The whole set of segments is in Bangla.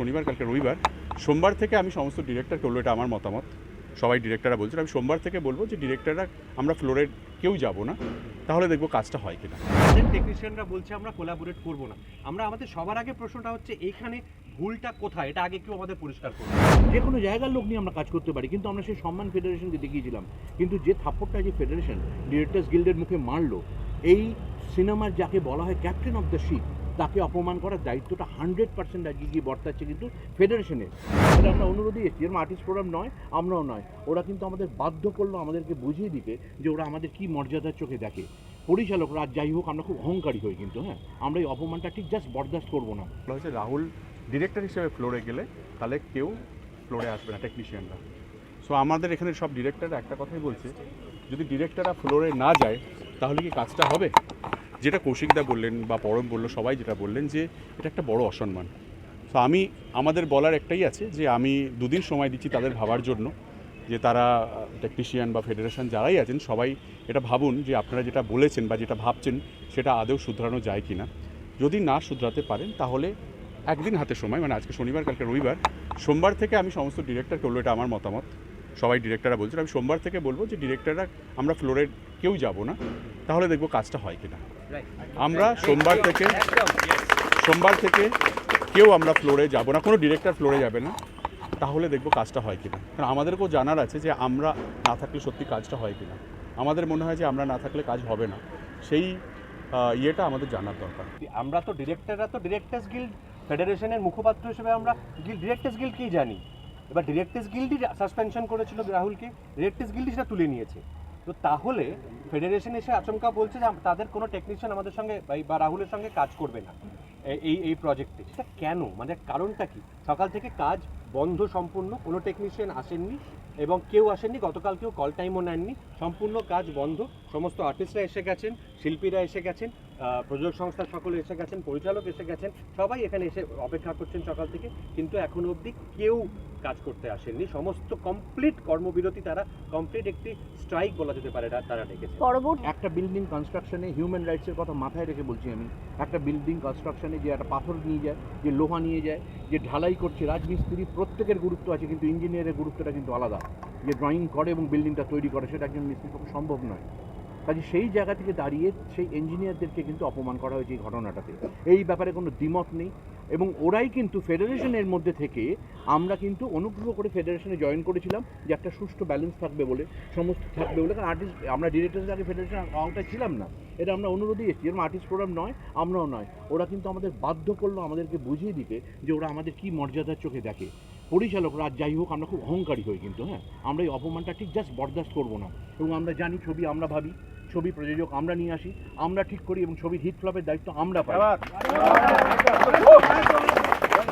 শনিবার, কালকে রবিবার, সোমবার থেকে আমি সমস্ত ডিরেক্টরকে বলব, এটা আমার মতামত। সবাই ডিরেক্টররা বলছেন, আমি সোমবার থেকে বলব যে ডিরেক্টররা আমরা ফ্লোরের কেউ যাব না, তাহলে দেখব কাজটা হয় কিনা। টেকনিশিয়ানরা বলছে, আমরা কোলাবোরেট করব না। আমরা আমাদের সবার আগে প্রশ্নটা হচ্ছে এইখানে ভুলটা কোথায়? এটা আগে কেউ আমাদের পরিষ্কার করবে যে কোনো জায়গার লোক নিয়ে আমরা কাজ করতে পারি, কিন্তু আমরা সেই সম্মান ফেডারেশনকে দেখিয়েছিলাম। কিন্তু যে থাপ্পড়টা যে ফেডারেশন ডিরেক্টর্স গিল্ডের মুখে মারলো, এই সিনেমার যাকে বলা হয় ক্যাপ্টেন অফ দ্য শিপ তাকে অপমান করার দায়িত্বটা হান্ড্রেড পার্সেন্ট আজকে গিয়ে বর্তাচ্ছে কিন্তু ফেডারেশনের এটা আমরা অনুরোধই এসেছি এরকম আর্টিস্ট প্রোগ্রাম নয়, আমরাও নয়। ওরা কিন্তু আমাদের বাধ্য করল, আমাদেরকে বুঝিয়ে দিতে যে ওরা আমাদের কি মর্যাদার চোখে দেখে। পরিচালকরা যাই হোক, আমরা খুব অহংকারী হই কিন্তু হ্যাঁ? আমরা এই অপমানটা ঠিক জাস্ট বরদাস্ত করব না। হয়েছে রাহুল ডিরেক্টর হিসেবে ফ্লোরে গেলে তাহলে কেউ ফ্লোরে আসবে না টেকনিশিয়ানরা সো আমাদের এখানে সব ডিরেক্টররা একটা কথাই বলছে, যদি ডিরেক্টররা ফ্লোরে না যায়, তাহলে কি কাজটা হবে? যেটা কৌশিকদা বললেন বা পরম বলল, সবাই যেটা বললেন যে এটা একটা বড় অসম্মান। তো আমি, আমাদের বলার একটাই আছে যে আমি দুদিন সময় দিচ্ছি তাদের ভাবার জন্য, যে তারা টেকনিশিয়ান বা ফেডারেশন যারাই আছেন, সবাই এটা ভাবুন যে আপনারা যেটা বলেছেন বা যেটা ভাবছেন, সেটা আদৌ শুধরানো যায় কি না যদি না শুধরাতে পারেন, তাহলে একদিন হাতে সময় মানে আজকে শনিবার, কালকে রবিবার, সোমবার থেকে আমি সমস্ত ডিরেক্টরকে বলব, এটা আমার মতামত। সবাই ডিরেক্টররা বলছেন, আমি সোমবার থেকে বলব যে ডিরেক্টররা আমরা ফ্লোরে কেউ যাব না, তাহলে দেখব কাজটা হয় কিনা। আমরা সোমবার থেকে সোমবার থেকে কেউ আমরা ফ্লোরে যাব না, কোনো ডিরেক্টর ফ্লোরে যাবে না, তাহলে দেখব কাজটা হয় কিনা। কারণ আমাদেরকেও জানার আছে যে আমরা না থাকলে সত্যি কাজটা হয় কিনা। আমাদের মনে হয় যে আমরা না থাকলে কাজ হবে না। সেই ইয়েটা আমাদের জানার দরকার। আমরা তো ডিরেক্টররা তো ডিরেক্টর্স গিল্ড ফেডারেশনের মুখপাত্র হিসেবে আমরা ডিরেক্টর্স গিল্ডকেই জানি? এবার ডিরেক্টর্স গিল্ডই সাসপেনশন করেছিল রাহুলকে ডিরেক্টর্স গিল্ডই সেটা তুলে নিয়েছে। তো তাহলে ফেডারেশন এসে আচমকা বলছে যে তাদের কোনো টেকনিশিয়ান আমাদের সঙ্গে বা রাহুলের সঙ্গে কাজ করবে না এই এই প্রজেক্টে সেটা কেন? মানে কারণটা কি? সকাল থেকে কাজ বন্ধ সম্পূর্ণ কোনো টেকনিশিয়ান আসেননি এবং কেউ আসেননি গতকাল কেউ কল টাইমও নেননি। সম্পূর্ণ কাজ বন্ধ সমস্ত আর্টিস্টরা এসে গেছেন শিল্পীরা এসে গেছেন প্রযোজক সংস্থার সকলে এসে গেছেন পরিচালক এসে গেছেন সবাই এখানে এসে অপেক্ষা করছেন সকাল থেকে কিন্তু এখনও অবধি কেউ কাজ করতে আসেননি। সমস্ত কমপ্লিট কর্মবিরতি তারা কমপ্লিট একটি স্ট্রাইক বলা যেতে পারে তারা ডেকেছে পরবর্তী একটা বিল্ডিং কনস্ট্রাকশনে হিউম্যান রাইটসের কথা মাথায় রেখে বলছি আমি। একটা বিল্ডিং কনস্ট্রাকশনে যে একটা পাথর নিয়ে যায় যে লোহা নিয়ে যায় যে ঢালাই করছে রাজমিস্ত্রি প্রত্যেকের গুরুত্ব আছে, কিন্তু ইঞ্জিনিয়ারের গুরুত্বটা কিন্তু আলাদা। যে ড্রয়িং করে এবং বিল্ডিংটা তৈরি করে, সেটা একজন মিস্ত্রির পক্ষে সম্ভব নয়। কাজে সেই জায়গা থেকে দাঁড়িয়ে সেই ইঞ্জিনিয়ারদেরকে কিন্তু অপমান করা হয়েছে এই ঘটনাটাতে। এই ব্যাপারে কোনো দ্বিমত নেই এবং ওরাই কিন্তু ফেডারেশনের মধ্যে থেকে আমরা কিন্তু অনুগ্রহ করে ফেডারেশনে জয়েন করেছিলাম যে একটা সুষ্ঠু ব্যালেন্স থাকবে বলে, সমস্ত থাকবে বলে, কারণ আর্টিস্ট আমরা ডিরেক্টর আগে ফেডারেশন আওতায় ছিলাম না। এটা আমরা অনুরোধই এসেছি যেরকম আর্টিস্ট প্রোগ্রাম নয়, আমরাও নয়। ওরা কিন্তু আমাদের বাধ্য করল আমাদেরকে বুঝিয়ে দিতে যে ওরা আমাদের কি মর্যাদার চোখে দেখে। পরিচালকরা যাই হোক আমরা খুব অহংকারী হই কিন্তু হ্যাঁ? আমরা এই অপমানটা ঠিক জাস্ট বরদাস্ত করব না। এবং আমরা জানি ছবি আমরা ভাবি ছবি প্রযোজক আমরা নিয়ে আসি আমরা ঠিক করি এবং ছবির হিট ফ্লপের দায়িত্ব আমরা পাই।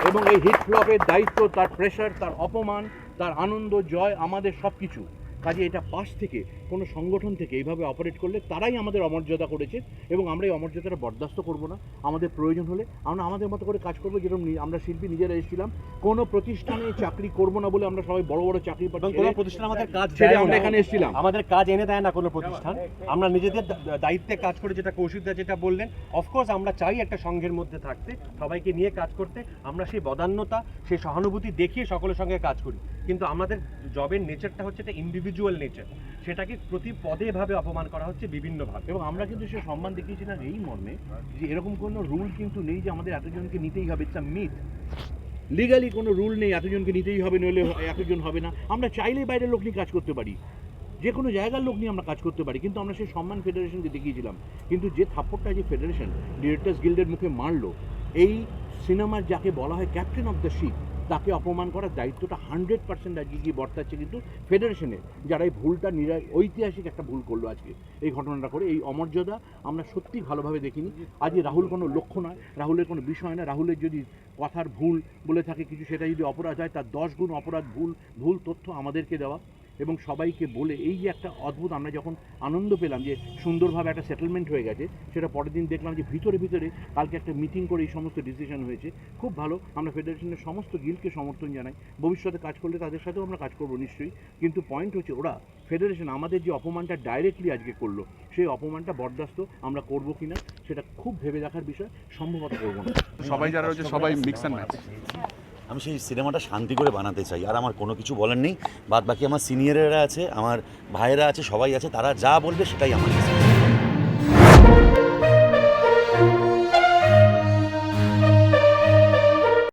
এবং এই হিট ফ্লপের দায়িত্ব তার প্রেশার তার অপমান তার আনন্দ জয় আমাদের সব কিছু কাজে এটা পাশ থেকে কোনো সংগঠন থেকে এইভাবে অপারেট করলে তারাই আমাদের অমর্যাদা করেছে এবং আমরা এই অমর্যাদাটা বরদাস্ত করব না। আমাদের প্রয়োজন হলে আমরা আমাদের মতো করে কাজ করব যেরকম আমরা শিল্পী নিজেরা এসেছিলাম। কোনো প্রতিষ্ঠানে চাকরি করব না বলে আমরা সবাই বড় বড় চাকরি পাচ্ছি। কোনো প্রতিষ্ঠান আমাদের কাজ ছেড়ে আমরা এখানে এসেছিলাম। আমাদের কাজ এনে দেয় না কোনো প্রতিষ্ঠান। আমরা নিজেদের দায়িত্বে কাজ করে যেটা কৌশিকদা যেটা বললেন অফকোর্স আমরা চাই একটা সংঘের মধ্যে থাকতে সবাইকে নিয়ে কাজ করতে। আমরা সেই বদান্যতা সেই সহানুভূতি দেখিয়ে সকলের সঙ্গে কাজ করি। কিন্তু আমাদের জবের নেচারটা হচ্ছে একটা ইন্ডিভিজুয়াল নেচার সেটাকে প্রতি পদে ভাবে অপমান করা হচ্ছে বিভিন্নভাবে। এবং আমরা কিন্তু সে সম্মান দেখিয়েছিলাম এই মর্মে যে এরকম কোনো রুল কিন্তু নেই যে আমাদের এতজনকে নিতেই হবে। ইটস মিথ লিগালি কোনো রুল নেই, এতজনকে নিতেই হবে, নইলে এতজন হবে না। আমরা চাইলেই বাইরের লোক নিয়ে কাজ করতে পারি। যে কোনো জায়গার লোক নিয়ে আমরা কাজ করতে পারি, কিন্তু আমরা সেই সম্মান ফেডারেশনকে দেখিয়েছিলাম। কিন্তু যে থাপ্পড়টা যে ফেডারেশন ডিরেক্টর্স গিল্ডের মুখে মারলো, এই সিনেমার যাকে বলা হয় ক্যাপ্টেন অফ দ্য শিপ তাকে অপমান করার দায়িত্বটা হান্ড্রেড পার্সেন্ট আজকে গিয়ে বর্তাচ্ছে কিন্তু ফেডারেশনের যারা এই ভুলটা নিরা, ঐতিহাসিক একটা ভুল করল আজকে। এই ঘটনাটা করে, এই অমর্যাদা আমরা সত্যি ভালোভাবে দেখিনি। আজকে রাহুল কোনো লক্ষ্য নয়, রাহুলের কোনো বিষয় না রাহুলের যদি কথার ভুল বলে থাকে, কিছু সেটা যদি অপরাধ হয়, তার দশ গুণ অপরাধ ভুল ভুল তথ্য আমাদেরকে দেওয়া। এবং সবাইকে বলে, এই যে একটা অদ্ভুত, আমরা যখন আনন্দ পেলাম যে সুন্দরভাবে একটা সেটেলমেন্ট হয়ে গেছে, সেটা পরের দিন দেখলাম যে ভিতরে ভিতরে কালকে একটা মিটিং করে এই সমস্ত ডিসিশন হয়েছে। খুব ভালো, আমরা ফেডারেশনের সমস্ত গিল্ডকে সমর্থন জানাই। ভবিষ্যতে কাজ করলে তাদের সাথেও আমরা কাজ করব নিশ্চয়ই। কিন্তু পয়েন্ট হচ্ছে ওরা ফেডারেশন আমাদের যে অপমানটা ডাইরেক্টলি আজকে করল, সেই অপমানটা বরদাস্ত আমরা করব কিনা, সেটা খুব ভেবে দেখার বিষয়, সম্ভবত করব না। সবাই যারা রয়েছে, সবাই মিক্স অ্যান্ড ম্যাচ আমি সেই সিনেমাটা শান্তি করে বানাতে চাই আর আমার কোনো কিছু বলার নেই বাদ বাকি আমার সিনিয়রেরা আছে, আমার ভাইয়েরা আছে, সবাই আছে, তারা যা বলবে সেটাই আমার decision।